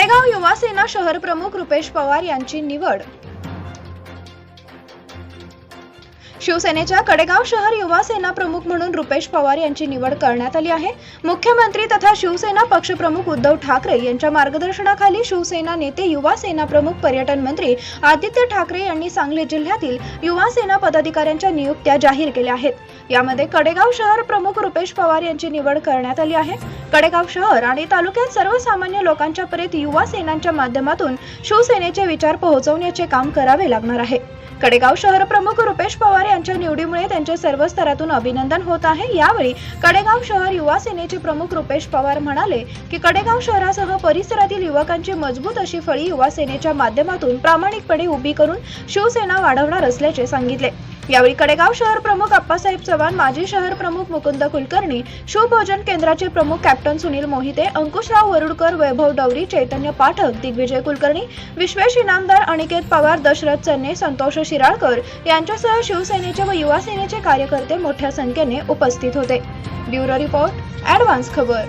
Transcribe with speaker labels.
Speaker 1: कडेगाव युवा सेना शहर प्रमुख रुपेश पवार यांची निवड. शिवसेनेच्या कडेगाव शहर युवा सेना प्रमुख म्हणून रुपेश पवार यांची निवड करण्यात आली आहे. मुख्यमंत्री तथा शिवसेना पक्षप्रमुख उद्धव ठाकरे यांच्या मार्गदर्शनाखाली शिवसेना नेते युवा सेना प्रमुख पर्यटन मंत्री आदित्य ठाकरे यांनी सांगली जिल्ह्यातील युवा सेना पदाधिकाऱ्यांच्या नियुक्त्या जाहीर केल्या आहेत. यामध्ये कडेगाव शहर प्रमुख रुपेश पवार यांची निवड करण्यात आली आहे. कडेगाव शहर आणि तालुक्यात सर्वसामान्य लोकांच्या पर्यंत युवा सेनांच्या माध्यमातून शिवसेनेचे विचार पोहोचवण्याचे काम करावे लागणार आहे. कडेगाव शहर प्रमुख रुपेश पवार यांच्या निवडीमुळे त्यांचे सर्व स्तरातून अभिनंदन होत आहे. यावेळी कडेगाव शहर युवा सेनेचे प्रमुख रुपेश पवार म्हणाले की कडेगाव शहरासह परिसरातील युवकांची मजबूत अशी फळी युवा सेनेच्या माध्यमातून प्रामाणिकपणे उभी करून शिवसेना वाढवणार असल्याचे सांगितले. यावेळी कडेगाव शहर प्रमुख अप्पासाहेब चव्हाण माजी शहर प्रमुख मुकुंद कुलकर्णी शिवभोजन केंद्राचे प्रमुख कॅप्टन सुनील मोहिते अंकुशराव वरुडकर वैभव डवरी चैतन्य पाठक दिग्विजय कुलकर्णी विश्वेश इनामदार अनिकेत पवार दशरथ चन्ने संतोष शिराळकर यांच्यासह शिवसेनेचे व युवा सेनेचे कार्यकर्ते मोठ्या संख्येने उपस्थित होते. ब्युरो रिपोर्ट ॲडव्हान्स खबर.